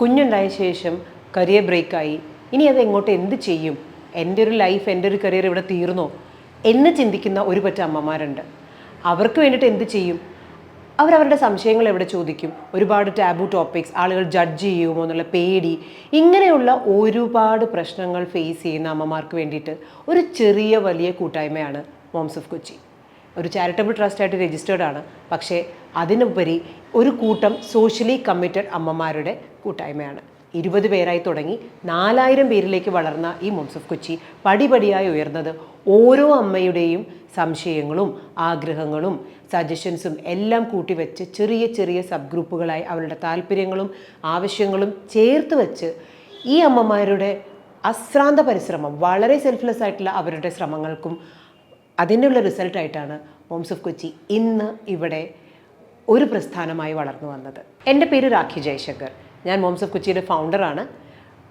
കുഞ്ഞുണ്ടായ ശേഷം കരിയർ ബ്രേക്കായി ഇനി അത് എങ്ങോട്ട് എന്ത് ചെയ്യും? എന്റെ ഒരു ലൈഫ് എന്റെ ഒരു കരിയർ ഇവിടെ തീർന്നോ? എന്ന് ചിന്തിക്കുന്ന ഒരു പറ്റ അമ്മമാരുണ്ട്. അവർക്ക് വേണ്ടിയിട്ട് എന്ത് ചെയ്യും? അവരവരുടെ സംശയങ്ങൾ എവിടെ ചോദിക്കും? ഒരുപാട് ടാബു ടോപ്പിക്സ് ആളുകൾ ജഡ്ജ് ചെയ്യുമോ എന്നുള്ള പേടി ഇങ്ങനെയുള്ള ഒരുപാട് പ്രശ്നങ്ങൾ ഫേസ് ചെയ്യുന്ന അമ്മമാർക്ക് വേണ്ടിയിട്ട് ഒരു ചെറിയ വലിയ കൂട്ടായ്മയാണ് മോംസ് ഓഫ് കൊച്ചി ഒരു ചാരിറ്റബിൾ ട്രസ്റ്റായിട്ട് രജിസ്റ്റേർഡ് ആണ്. പക്ഷേ അതിനുപരി ഒരു കൂട്ടം സോഷ്യലി കമ്മിറ്റഡ് അമ്മമാരുടെ കൂട്ടായ്മയാണ്. ഇരുപത് പേരായി തുടങ്ങി നാലായിരം പേരിലേക്ക് വളർന്ന ഈ മോംസ് ഓഫ് കൊച്ചി പടിപടിയായി ഉയർന്നത് ഓരോ അമ്മയുടെയും സംശയങ്ങളും ആഗ്രഹങ്ങളും സജഷൻസും എല്ലാം കൂട്ടിവെച്ച് ചെറിയ ചെറിയ സബ് ഗ്രൂപ്പുകളായി അവരുടെ താല്പര്യങ്ങളും ആവശ്യങ്ങളും ചേർത്ത് വെച്ച് ഈ അമ്മമാരുടെ അശ്രാന്ത പരിശ്രമം വളരെ സെൽഫ്ലെസ് ആയിട്ടുള്ള അവരുടെ ശ്രമങ്ങൾക്കും അതിനുള്ള റിസൾട്ടായിട്ടാണ് മോംസ് ഓഫ് കൊച്ചി ഇന്ന് ഇവിടെ ഒരു പ്രസ്ഥാനമായി വളർന്നു വന്നത്. എന്റെ പേര് രാഖി ജയശങ്കർ. ഞാൻ മോംസ് ഓഫ് കൊച്ചിയുടെ ഫൗണ്ടറാണ്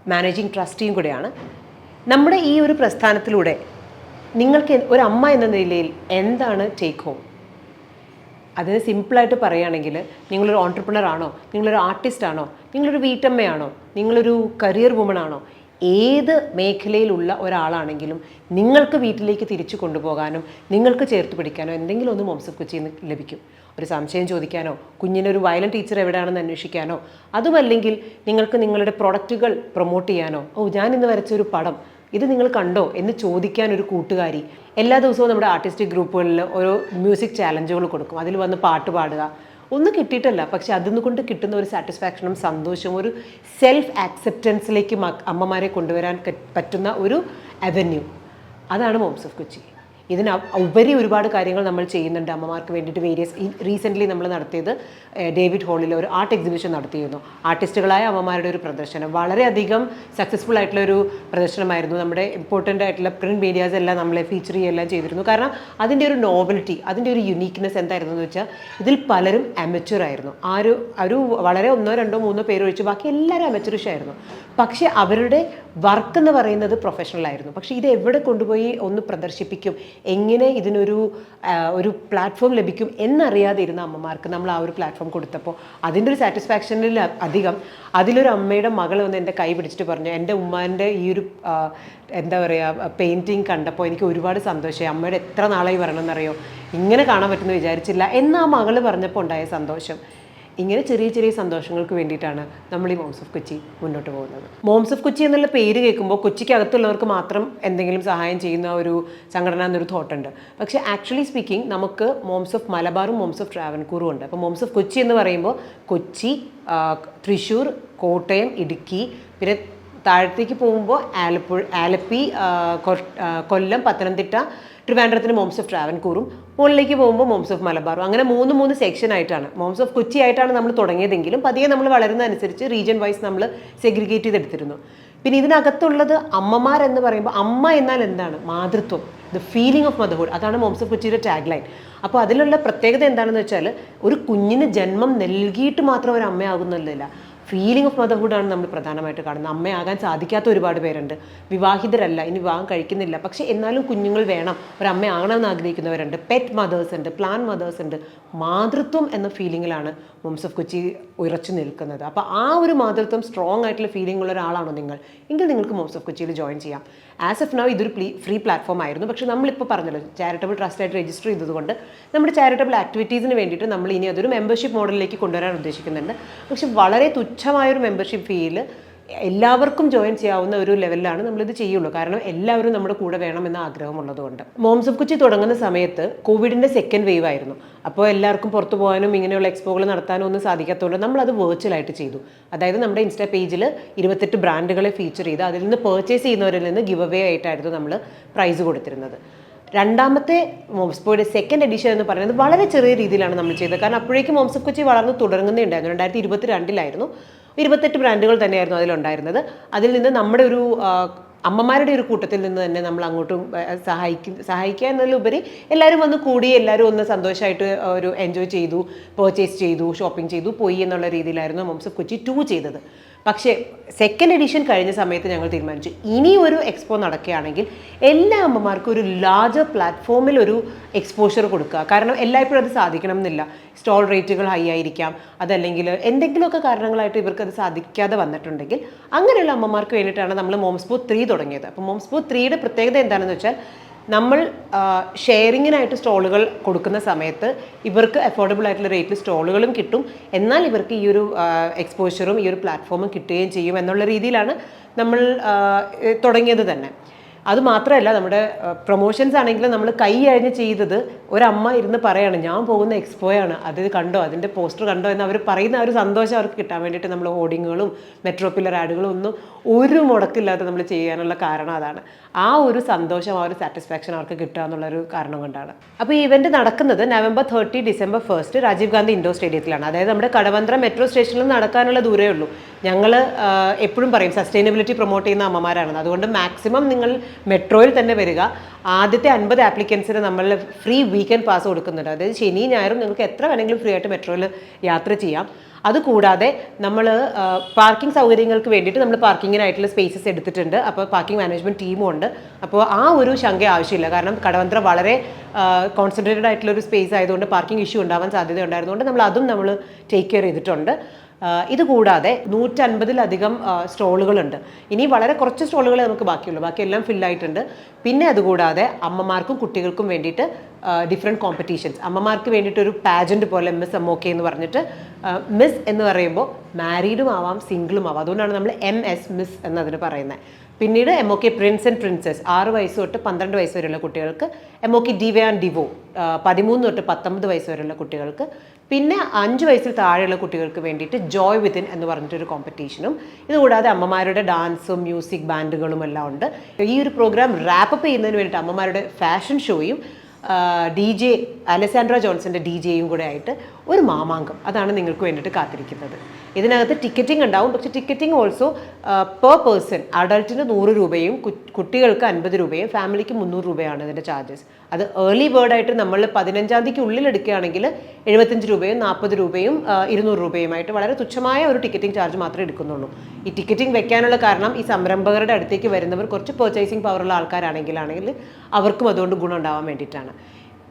മാനേജിങ് ട്രസ്റ്റിയും കൂടെയാണ്. നമ്മുടെ ഈ ഒരു പ്രസ്ഥാനത്തിലൂടെ നിങ്ങൾക്ക് ഒരു അമ്മ എന്ന നിലയിൽ എന്താണ് ടേക്ക് ഹോം അതിന് സിമ്പിളായിട്ട് പറയുകയാണെങ്കിൽ നിങ്ങളൊരു ഓൺടർപ്രണർ ആണോ? നിങ്ങളൊരു ആർട്ടിസ്റ്റ് ആണോ? നിങ്ങളൊരു വീട്ടമ്മയാണോ? നിങ്ങളൊരു കരിയർ വുമൺ ആണോ? ഏത് മേഖലയിലുള്ള ഒരാളാണെങ്കിലും നിങ്ങൾക്ക് വീട്ടിലേക്ക് തിരിച്ചു കൊണ്ടുപോകാനും നിങ്ങൾക്ക് ചേർത്ത് പിടിക്കാനോ എന്തെങ്കിലും ഒന്ന് മോംസഫ് കൊച്ചിയിൽ നിന്ന് ലഭിക്കും. ഒരു സംശയം ചോദിക്കാനോ കുഞ്ഞിനൊരു വയലൻ ടീച്ചർ എവിടെയാണെന്ന് അന്വേഷിക്കാനോ അതുമല്ലെങ്കിൽ നിങ്ങൾക്ക് നിങ്ങളുടെ പ്രൊഡക്റ്റുകൾ പ്രൊമോട്ട് ചെയ്യാനോ ഓ ഞാൻ ഇന്ന് വരച്ച ഒരു പടം ഇത് നിങ്ങൾ കണ്ടോ എന്ന് ചോദിക്കാൻ ഒരു കൂട്ടുകാരി എല്ലാ ദിവസവും നമ്മുടെ ആർട്ടിസ്റ്റിക് ഗ്രൂപ്പുകളിൽ ഓരോ മ്യൂസിക് ചാലഞ്ചുകൾ കൊടുക്കും. അതിൽ വന്ന് പാട്ട് പാടുക ഒന്നും കിട്ടിയിട്ടല്ല. പക്ഷെ അതിൽ കൊണ്ട് കിട്ടുന്ന ഒരു സാറ്റിസ്ഫാക്ഷനും സന്തോഷവും ഒരു സെൽഫ് ആക്സെപ്റ്റൻസിലേക്ക് അമ്മമാരെ കൊണ്ടുവരാൻ പറ്റുന്ന ഒരു അവന്യൂ അതാണ് മോംസ് ഓഫ് കൊച്ചി ഇതിന് ഉപരി ഒരുപാട് കാര്യങ്ങൾ നമ്മൾ ചെയ്യുന്നുണ്ട് അമ്മമാർക്ക് വേണ്ടിയിട്ട് വേരിയസ് റീസെന്റ്ലി നമ്മൾ നടത്തിയത് ഡേവിഡ് ഹോളിൽ ഒരു ആർട്ട് എക്സിബിഷൻ നടത്തിയിരുന്നു. ആർട്ടിസ്റ്റുകളായ അമ്മമാരുടെ ഒരു പ്രദർശനം. വളരെയധികം സക്സസ്ഫുൾ ആയിട്ടുള്ള ഒരു പ്രദർശനമായിരുന്നു. നമ്മുടെ ഇമ്പോർട്ടന്റ് ആയിട്ടുള്ള പ്രിന്റ് മീഡിയാസ് എല്ലാം നമ്മളെ ഫീച്ചർ ചെയ്യുകയെല്ലാം ചെയ്തിരുന്നു. കാരണം അതിന്റെ ഒരു നോവൽറ്റി അതിന്റെ ഒരു യുണീക്നെസ് എന്തായിരുന്നു എന്ന് വെച്ചാൽ ഇതിൽ പലരും അമച്ചുർ ആയിരുന്നു. ആ ഒരു ഒരു വളരെ ഒന്നോ രണ്ടോ മൂന്നോ പേരൊഴിച്ച് ബാക്കി എല്ലാവരും അമച്ചുറിഷായിരുന്നു പക്ഷേ അവരുടെ വർക്ക് എന്ന് പറയുന്നത് പ്രൊഫഷണൽ ആയിരുന്നു. പക്ഷെ ഇത് എവിടെ കൊണ്ടുപോയി ഒന്ന് പ്രദർശിപ്പിക്കും എങ്ങനെ ഇതിനൊരു ഒരു പ്ലാറ്റ്ഫോം ലഭിക്കും എന്നറിയാതെ ഇരുന്ന അമ്മമാർക്ക് നമ്മൾ ആ ഒരു പ്ലാറ്റ്ഫോം കൊടുത്തപ്പോൾ അതിന്റെ ഒരു സാറ്റിസ്ഫാക്ഷനിൽ അധികം. അതിലൊരു അമ്മയുടെ മകൾ വന്ന് എന്റെ കൈ പിടിച്ചിട്ട് പറഞ്ഞു എന്റെ ഉമ്മാന്റെ ഈ ഒരു എന്താ പറയുക പെയിന്റിങ് കണ്ടപ്പോൾ എനിക്ക് ഒരുപാട് സന്തോഷമായി. അമ്മയുടെ എത്ര നാളായി വരണമെന്നറിയോ? ഇങ്ങനെ കാണാൻ പറ്റുമെന്ന് വിചാരിച്ചില്ല. എന്ന് ആ മകൾ പറഞ്ഞപ്പോൾ ഉണ്ടായ സന്തോഷം. ഇങ്ങനെ ചെറിയ ചെറിയ സന്തോഷങ്ങൾക്ക് വേണ്ടിയിട്ടാണ് നമ്മൾ ഈ മോംസ് ഓഫ് കൊച്ചി മുന്നോട്ട് പോകുന്നത്. മോംസ് ഓഫ് കൊച്ചി എന്നുള്ള പേര് കേൾക്കുമ്പോൾ കൊച്ചിക്ക് അകത്തുള്ളവർക്ക് മാത്രം എന്തെങ്കിലും സഹായം ചെയ്യുന്ന ഒരു സംഘടന എന്നൊരു തോട്ടുണ്ട് പക്ഷേ ആക്ച്വലി സ്പീക്കിംഗ് നമുക്ക് മോംസ് ഓഫ് മലബാറും മോംസ് ഓഫ് ട്രാവൻകൂറും ഉണ്ട്. അപ്പോൾ മോംസ് ഓഫ് കൊച്ചി എന്ന് പറയുമ്പോൾ കൊച്ചി തൃശ്ശൂർ കോട്ടയം ഇടുക്കി പിന്നെ താഴത്തേക്ക് പോകുമ്പോൾ ആലപ്പുഴ ആലപ്പി കൊല്ലം പത്തനംതിട്ട ട്രിവാൻഡ്രത്തിന് മോംസ് ഓഫ് ട്രാവൻകൂറും മുകളിലേക്ക് പോകുമ്പോൾ മോംസ് ഓഫ് മലബാറും. അങ്ങനെ മൂന്ന് മൂന്ന് സെക്ഷൻ ആയിട്ടാണ്. മോംസ് ഓഫ് കൊച്ചി ആയിട്ടാണ് നമ്മൾ തുടങ്ങിയതെങ്കിലും പതിയെ നമ്മൾ വളരുന്ന അനുസരിച്ച് റീജിയൻ വൈസ് നമ്മൾ സെഗ്രിഗേറ്റ് ചെയ്തെടുത്തിരുന്നു. പിന്നെ ഇതിനകത്തുള്ളത് അമ്മമാർ എന്ന് പറയുമ്പോൾ അമ്മ എന്നാൽ എന്താണ്? മാതൃത്വം. ദ ഫീലിംഗ് ഓഫ് മദർഹുഡ് അതാണ് മോംസ് ഓഫ് കൊച്ചിയുടെ ടാഗ് ലൈൻ അപ്പോൾ അതിലുള്ള പ്രത്യേകത എന്താണെന്ന് വെച്ചാൽ ഒരു കുഞ്ഞിന് ജന്മം നൽകിയിട്ട് മാത്രം ഒരു അമ്മയാകുന്നില്ല ഫീലിംഗ് ഓഫ് മദർഹുഡാണ് നമ്മൾ പ്രധാനമായിട്ട് കാണുന്നത്. അമ്മയാകാൻ സാധിക്കാത്ത ഒരുപാട് പേരുണ്ട്. വിവാഹിതരല്ല ഇനി വിവാഹം കഴിക്കുന്നില്ല. പക്ഷേ എന്നാലും കുഞ്ഞുങ്ങൾ വേണം. ഒരു അമ്മയാകണമെന്ന് ആഗ്രഹിക്കുന്നവരുണ്ട്. പെറ്റ് മദേഴ്സ് ഉണ്ട് പ്ലാൻ മദേഴ്സ് ഉണ്ട്. മാതൃത്വം എന്ന ഫീലിങ്ങിലാണ് മുംസ് ഓഫ് കൊച്ചി ഉറച്ചു നിൽക്കുന്നത്. അപ്പോൾ ആ ഒരു മാതൃത്വം സ്ട്രോങ് ആയിട്ടുള്ള ഫീലിംഗ് ഉള്ള ഒരാളാണോ നിങ്ങൾ? എങ്കിൽ നിങ്ങൾക്ക് മുംസ് ഓഫ് കൊച്ചിയിൽ ജോയിൻ ചെയ്യാം. ആസ് എഫ് നൗ ഇതൊരു ഫ്രീ പ്ലാറ്റ്ഫോം ആയിരുന്നു. പക്ഷേ നമ്മളിപ്പോൾ പറഞ്ഞല്ലോ ചാരിറ്റബിൾ ട്രസ്റ്റായിട്ട് രജിസ്റ്റർ ചെയ്തതുകൊണ്ട് നമ്മുടെ ചാരിറ്റബിൾ ആക്ടിവിറ്റീസിന് വേണ്ടിയിട്ട് നമ്മൾ ഇനി അതൊരു മെമ്പർഷിപ്പ് മോഡലിലേക്ക് കൊണ്ടുവരാൻ ഉദ്ദേശിക്കുന്നുണ്ട്. പക്ഷെ വളരെ തുച്ഛമായൊരു മെമ്പർഷിപ്പ് ഫീയിൽ എല്ലാവർക്കും ജോയിൻ ചെയ്യാവുന്ന ഒരു ലെവലിലാണ് നമ്മളിത് ചെയ്യുള്ളൂ. കാരണം എല്ലാവരും നമ്മുടെ കൂടെ വേണമെന്ന ആഗ്രഹമുള്ളതുകൊണ്ട് മോംസ് ഓഫ് കൊച്ചി തുടങ്ങുന്ന സമയത്ത് കോവിഡിന്റെ സെക്കൻഡ് വേവ് ആയിരുന്നു. അപ്പോൾ എല്ലാവർക്കും പുറത്തു പോകാനും ഇങ്ങനെയുള്ള എക്സ്പോകൾ നടത്താനും ഒന്നും സാധിക്കാത്തതുകൊണ്ട് നമ്മളത് വെർച്വലായിട്ട് ചെയ്തു. അതായത് നമ്മുടെ ഇൻസ്റ്റാ പേജിൽ ഇരുപത്തെട്ട് ബ്രാൻഡുകളെ ഫീച്ചർ ചെയ്ത് അതിൽ നിന്ന് പർച്ചേസ് ചെയ്യുന്നവരിൽ നിന്ന് ഗിവ് അവേ ആയിട്ടായിരുന്നു നമ്മൾ പ്രൈസ് കൊടുത്തിരുന്നത്. രണ്ടാമത്തെ മോംസ്പോയുടെ സെക്കൻഡ് എഡിഷൻ എന്ന് പറയുന്നത് വളരെ ചെറിയ രീതിയിലാണ് നമ്മൾ ചെയ്തത്. കാരണം അപ്പോഴേക്കും മോംസ് ഓഫ് കൊച്ചി വളർന്ന് തുടങ്ങുന്നേ ഉണ്ടായിരുന്നു രണ്ടായിരത്തി ഇരുപത്തി രണ്ടിലായിരുന്നു ഇരുപത്തെട്ട് ബ്രാൻഡുകൾ തന്നെയായിരുന്നു അതിലുണ്ടായിരുന്നത്. അതിൽ നിന്ന് നമ്മുടെ ഒരു അമ്മമാരുടെ ഒരു കൂട്ടത്തിൽ നിന്ന് തന്നെ നമ്മൾ അങ്ങോട്ടും സഹായിക്കും സഹായിക്കുക എന്നതിലുപരി എല്ലാവരും വന്ന് കൂടി എല്ലാവരും ഒന്ന് സന്തോഷമായിട്ട് ഒരു എൻജോയ് ചെയ്തു പർച്ചേസ് ചെയ്തു ഷോപ്പിംഗ് ചെയ്തു പോയി എന്നുള്ള രീതിയിലായിരുന്നു മോംസ് ഓഫ് കൊച്ചി ടു ചെയ്തത്. പക്ഷേ സെക്കൻഡ് എഡിഷൻ കഴിഞ്ഞ സമയത്ത് ഞങ്ങൾ തീരുമാനിച്ചു. ഇനി ഒരു എക്സ്പോ നടക്കുകയാണെങ്കിൽ എല്ലാ അമ്മമാർക്കും ഒരു ലാർജർ പ്ലാറ്റ്ഫോമിൽ ഒരു എക്സ്പോഷർ കൊടുക്കുക. കാരണം എല്ലായ്പ്പോഴും അത് സാധിക്കണം എന്നില്ല സ്റ്റോൾ റേറ്റുകൾ ഹൈ ആയിരിക്കാം. അതല്ലെങ്കിൽ എന്തെങ്കിലുമൊക്കെ കാരണങ്ങളായിട്ട് ഇവർക്ക് അത് സാധിക്കാതെ വന്നിട്ടുണ്ടെങ്കിൽ അങ്ങനെയുള്ള അമ്മമാർക്ക് വേണ്ടിയിട്ടാണ് നമ്മൾ മോംസ്പോ ത്രീ തുടങ്ങിയത്. അപ്പോൾ മോംസ്പോ ത്രീയുടെ പ്രത്യേകത എന്താണെന്ന് വെച്ചാൽ നമ്മൾ ഷെയറിങ്ങിനായിട്ട് സ്റ്റോളുകൾ കൊടുക്കുന്ന സമയത്ത് ഇവർക്ക് അഫോർഡബിൾ ആയിട്ടുള്ള റേറ്റിൽ സ്റ്റോളുകളും കിട്ടും. എന്നാൽ ഇവർക്ക് ഈ ഒരു എക്സ്പോഷറും ഈ ഒരു പ്ലാറ്റ്ഫോമും കിട്ടുകയും ചെയ്യും എന്നുള്ള രീതിയിലാണ് നമ്മൾ തുടങ്ങിയത് തന്നെ. അത് മാത്രമല്ല നമ്മുടെ പ്രൊമോഷൻസ് ആണെങ്കിലും നമ്മൾ കൈ അഴിഞ്ഞ് ചെയ്തത് ഒരമ്മ ഇരുന്ന് പറയാണ് ഞാൻ പോകുന്ന എക്സ്പോയാണ് അത് കണ്ടോ അതിന്റെ പോസ്റ്റർ കണ്ടോ എന്ന് അവർ പറയുന്ന ഒരു സന്തോഷം അവർക്ക് കിട്ടാൻ വേണ്ടിയിട്ട് നമ്മൾ ഹോർഡിങ്ങുകളും മെട്രോ പില്ലർ ആഡുകളും ഒന്നും ഒരു മുടക്കില്ലാതെ നമ്മൾ ചെയ്യാനുള്ള കാരണം അതാണ്. ആ ഒരു സന്തോഷം ആ ഒരു സാറ്റിസ്ഫാക്ഷൻ അവർക്ക് കിട്ടുക എന്നുള്ളൊരു കാരണം കൊണ്ടാണ്. അപ്പോൾ ഈ ഇവന്റ് നടക്കുന്നത് November thirty December first Rajiv Gandhi indoor സ്റ്റേഡിയത്തിലാണ് അതായത് നമ്മുടെ കടവന്ത്ര മെട്രോ സ്റ്റേഷനിൽ നടക്കാനുള്ള ദൂരമേ ഉള്ളൂ. ഞങ്ങൾ എപ്പോഴും പറയും സസ്റ്റൈനബിലിറ്റി പ്രൊമോട്ട് ചെയ്യുന്ന അമ്മമാരാണ്. അതുകൊണ്ട് മാക്സിമം നിങ്ങൾ മെട്രോയിൽ തന്നെ വരിക. ആദ്യത്തെ അൻപത് ആപ്ലിക്കൻസിന് നമ്മൾ ഫ്രീ വീക്കെൻഡ് പാസ് കൊടുക്കുന്നുണ്ട്. അതായത് ശനി ഞായറും നിങ്ങൾക്ക് എത്ര വേണമെങ്കിലും ഫ്രീ ആയിട്ട് മെട്രോയിൽ യാത്ര ചെയ്യാം. അതുകൂടാതെ നമ്മൾ പാർക്കിംഗ് സൗകര്യങ്ങൾക്ക് വേണ്ടിയിട്ട് നമ്മൾ പാർക്കിങ്ങിനായിട്ടുള്ള സ്പേസസ് എടുത്തിട്ടുണ്ട്. അപ്പോൾ പാർക്കിംഗ് മാനേജ്മെന്റ് ടീമും ഉണ്ട്. അപ്പോൾ ആ ഒരു ശങ്ക ആവശ്യമില്ല. കാരണം കടവന്ത്ര വളരെ കോൺസെൻട്രേറ്റഡ് ആയിട്ടുള്ള ഒരു സ്പേസ് ആയതുകൊണ്ട് പാർക്കിംഗ് ഇഷ്യൂ ഉണ്ടാവാൻ സാധ്യത ഉണ്ടായിരുന്നുകൊണ്ട് നമ്മൾ അതും നമ്മൾ ടേക്ക് കെയർ ചെയ്തിട്ടുണ്ട്. ആഹ് ഇത് കൂടാതെ നൂറ്റൻപതിലധികം സ്റ്റോളുകളുണ്ട്. ഇനി വളരെ കുറച്ച് സ്റ്റോളുകളെ നമുക്ക് ബാക്കിയുള്ളൂ. ബാക്കി എല്ലാം ഫില്ലായിട്ടുണ്ട്. പിന്നെ അതുകൂടാതെ അമ്മമാർക്കും കുട്ടികൾക്കും വേണ്ടിയിട്ട് ഡിഫറെന്റ് കോമ്പറ്റീഷൻസ് അമ്മമാർക്ക് വേണ്ടിയിട്ട് ഒരു പാജന്റ് പോലെ മിസ് എം ഓക്കെ എന്ന് പറഞ്ഞിട്ട് മിസ് എന്ന് പറയുമ്പോൾ മാരീഡും ആവാം സിംഗിളും ആവാം. അതുകൊണ്ടാണ് നമ്മൾ എം എസ് മിസ് എന്നതിന് പറയുന്നത്. പിന്നീട് M O K prince and princess ആറ് വയസ്സ് തൊട്ട് പന്ത്രണ്ട് വയസ്സ് വരെയുള്ള കുട്ടികൾക്ക് M O K diva and divo പതിമൂന്ന് തൊട്ട് പത്തൊമ്പത് വയസ്സ് വരെയുള്ള കുട്ടികൾക്ക്. പിന്നെ അഞ്ച് വയസ്സിൽ താഴെയുള്ള കുട്ടികൾക്ക് വേണ്ടിയിട്ട് ജോയ് വിത്തിൻ എന്ന് പറഞ്ഞിട്ടൊരു കോമ്പറ്റീഷനും ഇതുകൂടാതെ അമ്മമാരുടെ ഡാൻസും മ്യൂസിക് ബാൻഡുകളും എല്ലാം ഉണ്ട്. ഈ ഒരു പ്രോഗ്രാം റാപ്പപ്പ് ചെയ്യുന്നതിന് വേണ്ടിയിട്ട് അമ്മമാരുടെ ഫാഷൻ ഷോയും ഡി ജെ അലസാൻഡ്ര ജോൺസന്റെ ഡി ജെയും കൂടെ ആയിട്ട് ഒരു മാമാങ്കം. അതാണ് നിങ്ങൾക്ക് വേണ്ടിയിട്ട് കാത്തിരിക്കുന്നത്. ഇതിനകത്ത് ടിക്കറ്റിംഗ് ഉണ്ടാവും. പക്ഷേ ടിക്കറ്റിംഗ് ഓൾസോ പെർ പേഴ്സൺ അഡൾട്ടിന് നൂറ് രൂപയും കുട്ടികൾക്ക് അൻപത് രൂപയും ഫാമിലിക്ക് മുന്നൂറ് രൂപയാണ് ഇതിന്റെ ചാർജസ് അത് ഏർലി ബേർഡായിട്ട് നമ്മൾ പതിനഞ്ചാം തീയതിക്ക് ഉള്ളിൽ എടുക്കുകയാണെങ്കിൽ എഴുപത്തഞ്ച് രൂപയും നാൽപ്പത് രൂപയും ഇരുന്നൂറ് രൂപയുമായിട്ട് വളരെ തുച്ഛമായ ഒരു ടിക്കറ്റിംഗ് ചാർജ് മാത്രമേ എടുക്കുന്നുള്ളൂ. ഈ ടിക്കറ്റിംഗ് വെക്കാനുള്ള കാരണം ഈ സംരംഭകരുടെ അടുത്തേക്ക് വരുന്നവർ കുറച്ച് പെർച്ചേസിംഗ് പവറുള്ള ആൾക്കാരാണെങ്കിലാണെങ്കിൽ അവർക്കും അതുകൊണ്ട് ഗുണം ഉണ്ടാവാൻ വേണ്ടിയിട്ടാണ്.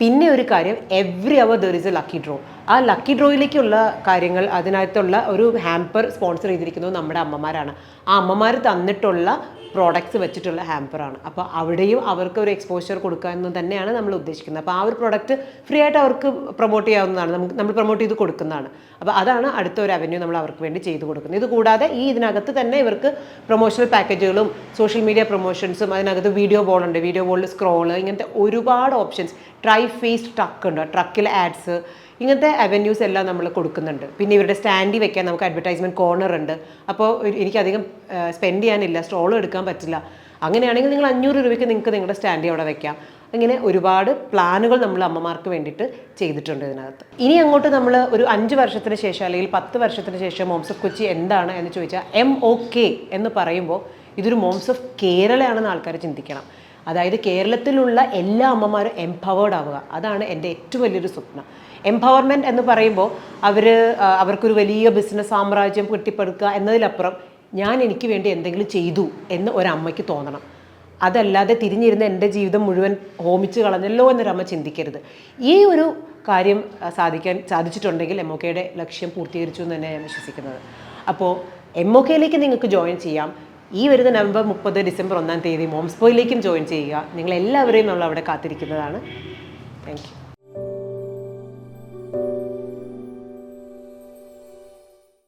പിന്നെ ഒരു കാര്യം every hour there is a lucky draw ആ ലക്കി ഡ്രോയിലേക്കുള്ള കാര്യങ്ങൾ അതിനകത്തുള്ള ഒരു ഹാമ്പർ സ്പോൺസർ ചെയ്തിരിക്കുന്നത് നമ്മുടെ അമ്മമാരാണ്. ആ അമ്മമാർ തന്നിട്ടുള്ള പ്രോഡക്ട്സ് വെച്ചിട്ടുള്ള ഹാമ്പറാണ് അപ്പോൾ അവിടെയും അവർക്ക് ഒരു എക്സ്പോഷർ കൊടുക്കുക എന്ന് തന്നെയാണ് നമ്മൾ ഉദ്ദേശിക്കുന്നത്. അപ്പോൾ ആ ഒരു പ്രോഡക്റ്റ് ഫ്രീ ആയിട്ട് അവർക്ക് പ്രൊമോട്ട് ചെയ്യാവുന്നതാണ്. നമുക്ക് നമ്മൾ പ്രൊമോട്ട് ചെയ്ത് കൊടുക്കുന്നതാണ്. അപ്പോൾ അതാണ് അടുത്ത ഒരു അവന്യൂ നമ്മൾ അവർക്ക് വേണ്ടി ചെയ്തു കൊടുക്കുന്നത്. ഇത് കൂടാതെ ഈ ഇതിനകത്ത് തന്നെ ഇവർക്ക് പ്രൊമോഷണൽ പാക്കേജുകളും സോഷ്യൽ മീഡിയ പ്രൊമോഷൻസും അതിനകത്ത് വീഡിയോ ബോൾ ഉണ്ട്. വീഡിയോ ബോളിൽ സ്ക്രോൾ ഇങ്ങനത്തെ ഒരുപാട് ഓപ്ഷൻസ് ട്രൈ ഫേസ് ട്രക്ക് ഉണ്ട്. ട്രക്കിലെ ആഡ്സ് ഇങ്ങനത്തെ അവന്യൂസ് എല്ലാം നമ്മൾ കൊടുക്കുന്നുണ്ട്. പിന്നെ ഇവരുടെ സ്റ്റാൻഡിൽ വെക്കാൻ നമുക്ക് അഡ്വർടൈസ്മെന്റ് കോർണർ ഉണ്ട്. അപ്പോൾ എനിക്കധികം സ്പെൻഡ് ചെയ്യാനില്ല. സ്ട്രോൾ എടുക്കാൻ പറ്റില്ല. അങ്ങനെയാണെങ്കിൽ നിങ്ങൾ അഞ്ഞൂറ് രൂപയ്ക്ക് നിങ്ങൾക്ക് നിങ്ങളുടെ സ്റ്റാൻഡിൽ അവിടെ വെക്കാം. അങ്ങനെ ഒരുപാട് പ്ലാനുകൾ നമ്മൾ അമ്മമാർക്ക് വേണ്ടിയിട്ട് ചെയ്തിട്ടുണ്ട് ഇതിനകത്ത്. ഇനി അങ്ങോട്ട് നമ്മൾ ഒരു അഞ്ച് വർഷത്തിന് ശേഷം അല്ലെങ്കിൽ പത്ത് വർഷത്തിന് ശേഷം മോംസ് ഓഫ് കൊച്ചി എന്താണ് എന്ന് ചോദിച്ചാൽ എം ഒ കെ എന്ന് പറയുമ്പോൾ ഇതൊരു മോംസ് ഓഫ് കേരളയാണെന്ന് ആൾക്കാർ ചിന്തിക്കണം. അതായത് കേരളത്തിലുള്ള എല്ലാ അമ്മമാരും എംപവേർഡ് ആവുക. അതാണ് എന്റെ ഏറ്റവും വലിയൊരു സ്വപ്നം. എംപവർമെന്റ് എന്ന് പറയുമ്പോൾ അവർ അവർക്കൊരു വലിയ ബിസിനസ് സാമ്രാജ്യം കെട്ടിപ്പടുക്കുക എന്നതിലപ്പുറം ഞാൻ എനിക്ക് വേണ്ടി എന്തെങ്കിലും ചെയ്തു എന്ന് ഒരമ്മയ്ക്ക് തോന്നണം. അതല്ലാതെ തിരിഞ്ഞിരുന്ന എന്റെ ജീവിതം മുഴുവൻ ഹോമിച്ച് കളഞ്ഞല്ലോ എന്നൊരമ്മ ചിന്തിക്കരുത്. ഈ ഒരു കാര്യം സാധിക്കാൻ സാധിച്ചിട്ടുണ്ടെങ്കിൽ എം ഒ കെയുടെ ലക്ഷ്യം പൂർത്തീകരിച്ചു എന്ന് തന്നെ ഞാൻ വിശ്വസിക്കുന്നത്. അപ്പോൾ എം ഒ കെയിലേക്ക് നിങ്ങൾക്ക് ജോയിൻ ചെയ്യാം. ഈ വരുന്ന നവംബർ മുപ്പത് ഡിസംബർ ഒന്നാം തീയതി മോംസ്പോയിലേക്കും ജോയിൻ ചെയ്യുക. നിങ്ങളെല്ലാവരെയും നമ്മൾ അവിടെ കാത്തിരിക്കുന്നതാണ്. Thank you